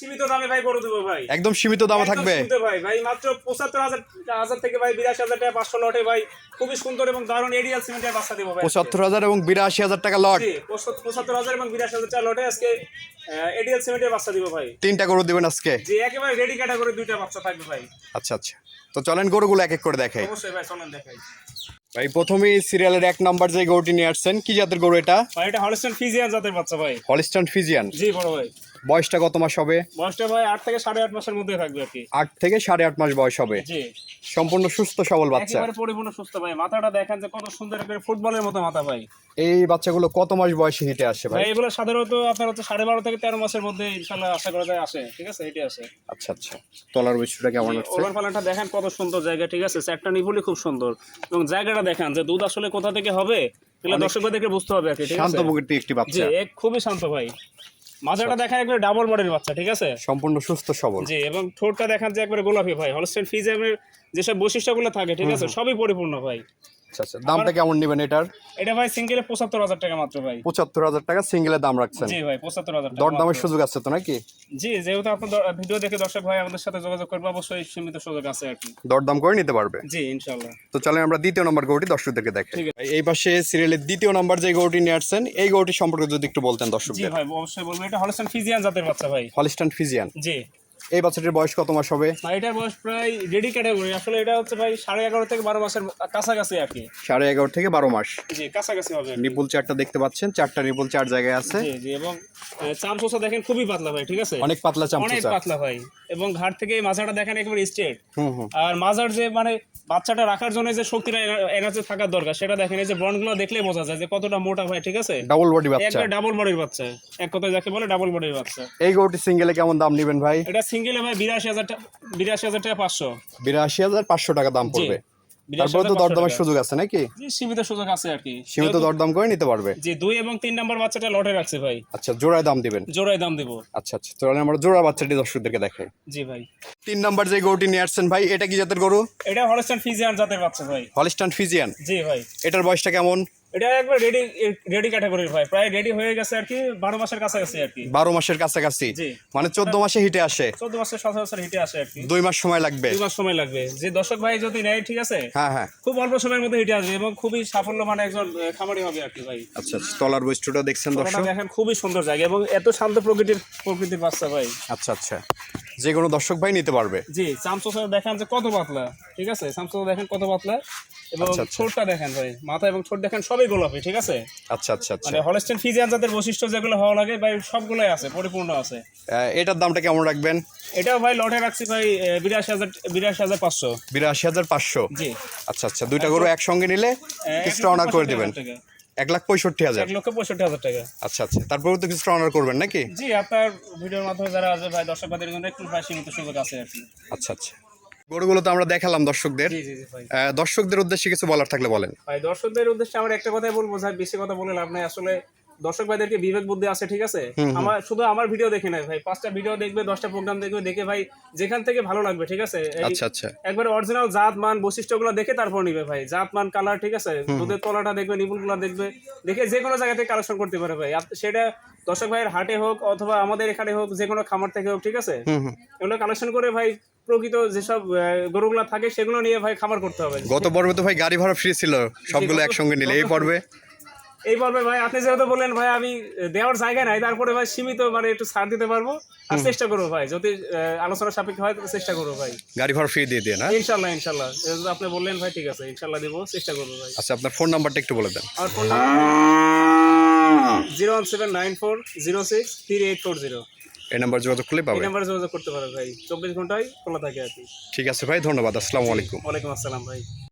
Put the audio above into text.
সীমিত দামে ভাই করে দেবো ভাই। একদম সীমিত দামে থাকবে। ভাই। ভাই মাত্র পঁচাত্তর হাজার হাজার থেকে ভাই বিরাশি হাজার টাকা পাঁচশো লটে ভাই। খুবই সুন্দর এবং দারুণ এরিয়াল সিমেন্টের বাচ্চা দেবো ভাই পঁচাত্তর হাজার এবং বিরাশি হাজার টাকা লট। পঁচাত্তর পঁচাত্তর হাজার এবং বিরাশি হাজার টাকা লটে আজকে এডিএল সিমেন্টের বাচ্চা দিব ভাই। তিনটা গরু দিবেন আজকে? যে একেবারে রেডি ক্যাটাগরি দুইটা বাচ্চা থাকবে ভাই। আচ্ছা আচ্ছা। তো চলেন গরুগুলো এক এক করে দেখাই। অবশ্যই ভাই চলেন দেখাই। ভাই প্রথমেই সিরিয়ালের এক নাম্বার যে গরুটি নিয়ে আসছেন কি জাতের গরু এটা? ভাই এটা হলস্টেন ফিজিয়ান জাতের বাচ্চা ভাই। হলিস্টান ফিজিয়ান জি বড় ভাই। বয়সটা কত মাস হবে? বয়সটা ভাই আট থেকে সাড়ে আট মাসের মধ্যে থাকবে আর কি। আট থেকে সাড়ে আট মাস বয়স হবে। জি। সম্পূর্ণ সুস্থ সবল বাচ্চা। একেবারে পরিপূর্ণ সুস্থ ভাই। মাথাটা দেখেন যে কত সুন্দর করে ফুটবলের মতো মাথা ভাই। এই বাচ্চাগুলো কত মাস বয়সে হিটে আসে ভাই? এগুলো সাধারণত আপনার হচ্ছে সাড়ে বারো থেকে তেরো মাসের মধ্যে ইনশাল্লাহ আশা করা যায় আসে। ঠিক আছে? এটি আসে। আচ্ছা আচ্ছা। তলার বৈশিষ্ট্যটা কেমন হচ্ছে? ওভার পালানটা দেখেন কত সুন্দর জায়গা ঠিক আছে? চারটা নিপুলি খুব সুন্দর। এবং জায়গাটা দেখেন যে দুধ আসলে কোথা থেকে হবে এগুলো দর্শক দেখে বুঝতে হবে আর শান্ত আছে? প্রকৃতির একটি জি বাচ্চা। এক খুবই শান্ত ভাই। মাজাটা দেখেন একবারে ডাবল বডির বাচ্চা ঠিক আছে? সম্পূর্ণ সুস্থ সবল। জি এবং ঠোঁটটা দেখেন যে একবারে গোলাপি ভাই। হলস্টেন ফিজের যেসব বৈশিষ্ট্যগুলো থাকে ঠিক আছে? সবই পরিপূর্ণ ভাই। আচ্ছা আচ্ছা দামটা কেমন নেবেন এটার? এটা ভাই সিঙ্গেলে পঁচাত্তর হাজার টাকা মাত্র ভাই। পঁচাত্তর হাজার টাকা সিঙ্গেলের দাম রাখছেন? জি ভাই পঁচাত্তর হাজার সুযোগ আছে তো নাকি? জি যেহেতু আপনার ভিডিও দেখে দর্শক ভাই আমাদের সাথে যোগাযোগ করবে অবশ্যই সীমিত সুযোগ আছে আর কি। দরদাম করে নিতে পারবে? জি ইনশাল্লাহ তো চলেন আমরা দ্বিতীয় নম্বর গরুটি দর্শকদেরকে দেখে। এই পাশে সিরিয়ালের দ্বিতীয় নম্বর যে গরুটি নিয়ে আসছেন এই গরুটি সম্পর্কে যদি একটু বলতেন জি দর্শকদের। ভাই অবশ্যই বলব এটা হলস্টেন ফিজিয়ান জাতের বাচ্চা ভাই। Holstein Friesian. জি। এই বাচ্চাটির বয়স কত মাস হবে? এটার বয়স প্রায় রেডি ক্যাটাগরি আসলে এটা হচ্ছে ভাই সাড়ে এগারো থেকে বারো মাসের কাছাকাছি আর কি। সাড়ে এগারো থেকে বারো মাস। জি কাছাকাছি হবে নিপুল চারটা দেখতে পাচ্ছেন চারটা নিপুল চার জায়গায় আছে। জি জি এবং চাম সোসা দেখেন খুবই পাতলা ভাই ঠিক আছে? অনেক পাতলা অনেক পাতলা ভাই এবং ঘাট থেকে মাজাটা দেখেন একেবারে স্ট্রেট আর মাজার যে মানে বাচ্চাটা রাখার জন্য যে শক্তিটা এনার্জি থাকার দরকার সেটা দেখেন এই যে বন্ডগুলো দেখলেই বোঝা যায় যে কতটা মোটা ভাই ঠিক আছে? ডাবল বডি বাচ্চা। একবার ডাবল বডির বাচ্চা। এক কথায় যাকে বলে ডাবল বডির বাচ্চা। এই গরুটি সিঙ্গেলে কেমন দাম নেবেন ভাই? এটা সিঙ্গেলে ভাই বিরাশি হাজার টাকা বিরাশি হাজার টাকা পাঁচশো। বিরাশি হাজার পাঁচশো টাকা দাম পড়বে। তারপরে তো দরদামের সুযোগ আছে নাকি? সীমিত সুযোগ আছে আর কি। সীমিত দরদাম করে নিতে পারবে। জি দুই এবং তিন নাম্বার বাচ্চাটা লটে রাখছে ভাই। আচ্ছা জোড়ায় দাম দিবেন। জোড়ায় দাম দিব। আচ্ছা আচ্ছা তাহলে আমরা জোড়া বাচ্চাটি দর্শকদেরকে দেখাই। জি ভাই। তিন নাম্বার যে গরুটি নিয়ে আসছেন ভাই এটা কি জাতের গরু? এটা হলস্টান ফিজিয়ান জাতের বাচ্চা ভাই। Holstein Friesian. জি ভাই। এটার বয়সটা কেমন? এটা একবার রেডি রেডি ক্যাটাগরির ভাই। প্রায় রেডি হয়ে গেছে আর কি বারো মাসের কাছাকাছি আর কি। বারো মাসের কাছাকাছি। মানে চোদ্দ মাসে হিটে আসে। চোদ্দ মাসের সচরাচর হিটে আসে আর কি। দুই মাস সময় লাগবে। দুই মাস সময় লাগবে। যে দর্শক ভাই যদি নেয় ঠিক আছে? হ্যাঁ হ্যাঁ। খুব অল্প সময়ের মধ্যে হিটে আসবে এবং খুবই সাফল্য মানে একজন খামারি হবে আর কি ভাই। আচ্ছা আচ্ছা। তলার বৈশিষ্ট্যটা দেখছেন দর্শক? দেখেন খুবই সুন্দর জায়গা এবং এত শান্ত প্রকৃতির প্রকৃতির বাচ্চা ভাই। আচ্ছা আচ্ছা। যে কোনো দর্শক ভাই নিতে পারবে। জি চামচোসা দেখেন যে কত পাতলা ঠিক আছে? চামচোসা দেখেন কত পাতলা এবং আচ্ছা, আচ্ছা। ছোটটা দেখেন ভাই মাথা এবং ছোট দেখেন সবই গোলাপি ঠিক আছে? আচ্ছা আচ্ছা আচ্ছা। মানে হলস্টেন ফিজিয়ান জাতের বৈশিষ্ট্য যেগুলো হওয়া লাগে ভাই সবগুলোই আছে পরিপূর্ণ আছে। এটার দামটা কেমন রাখবেন? এটাও ভাই লটে রাখছি ভাই বিরাশি হাজার বিরাশি হাজার পাঁচশো। বিরাশি হাজার পাঁচশো। জি। আচ্ছা আচ্ছা দুইটা গরু একসঙ্গে নিলে এক কিছুটা অনার করে দিবেন। এক লাখ পঁয়ষট্টি হাজার। এক লক্ষ পঁয়ষট্টি হাজার টাকা। আচ্ছা আচ্ছা। তারপরে তো কিছু অনার করবেন নাকি? জি আপনার ভিডিওর মাধ্যমে যারা আছে ভাই দর্শক ভাইদের জন্য একটু ভাই সীমিত সুযোগ আছে আর কি। আচ্ছা আচ্ছা। গরুগুলো তো আমরা দেখালাম দর্শকদের। দর্শকদের উদ্দেশ্যে কিছু বলার থাকলে বলেন। ভাই দর্শকদের উদ্দেশ্যে আমার একটা কথাই বলব ভাই বেশি কথা বলে লাভ নাই। আসলে দর্শক ভাইদেরকে বিবেক বুদ্ধি আছে ঠিক আছে? আমার শুধু আমার ভিডিও দেখে নাই ভাই। পাঁচটা ভিডিও দেখবে দশটা প্রোগ্রাম দেখবে দেখে ভাই যেখান থেকে ভালো লাগবে ঠিক আছে? আচ্ছা আচ্ছা। একবারে অরিজিনাল জাত মান বৈশিষ্ট্যগুলো দেখে তারপর নিবে ভাই। জাত মান কালার ঠিক আছে? দুধের তলাটা দেখবে নিপুলগুলো দেখবে দেখে যে কোনো জায়গা থেকে কালেকশন করতে পারে ভাই। সেটা দর্শক ভাইয়ের হাটে হোক অথবা আমাদের এখানে হোক যে কোনো খামার থেকে হোক ঠিক আছে? এগুলো কালেকশন করে ভাই প্রকৃত যেসব গরুগুলা থাকে সেগুলো নিয়ে ভাই খামার করতে হবে। গত পর্বে তো ভাই গাড়ি ভাড়া ফ্রি ছিল। সবগুলো একসঙ্গে নিলে। এই পর্বে এই পর্বে ভাই আপনি যেহেতু বললেন ভাই আমি দেওয়ার জায়গা নাই তারপরে ভাই সীমিত মানে একটু ছাড় দিতে পারব। আর চেষ্টা করব ভাই যদি আলোচনা সাপেক্ষে হয় চেষ্টা করব ভাই। গাড়ি ভাড়া ফ্রি দিয়ে দিয়ে না ইনশাল্লাহ ইনশাল্লাহ। আপনি বললেন ভাই ঠিক আছে ইনশাল্লাহ দিব চেষ্টা করব ভাই। আচ্ছা আপনার ফোন নাম্বারটা একটু বলে দেন। আমার phone zero one seven nine four zero six three eight four zero এই নাম্বার যোগাযোগ করলে এই পাবে নাম্বারে যোগাযোগ করতে পারো ভাই চব্বিশ ঘন্টায় খোলা থাকে আর কি। ঠিক আছে ভাই ধন্যবাদ আসসালামু আলাইকুম। ওয়ালাইকুম আসসালাম ভাই।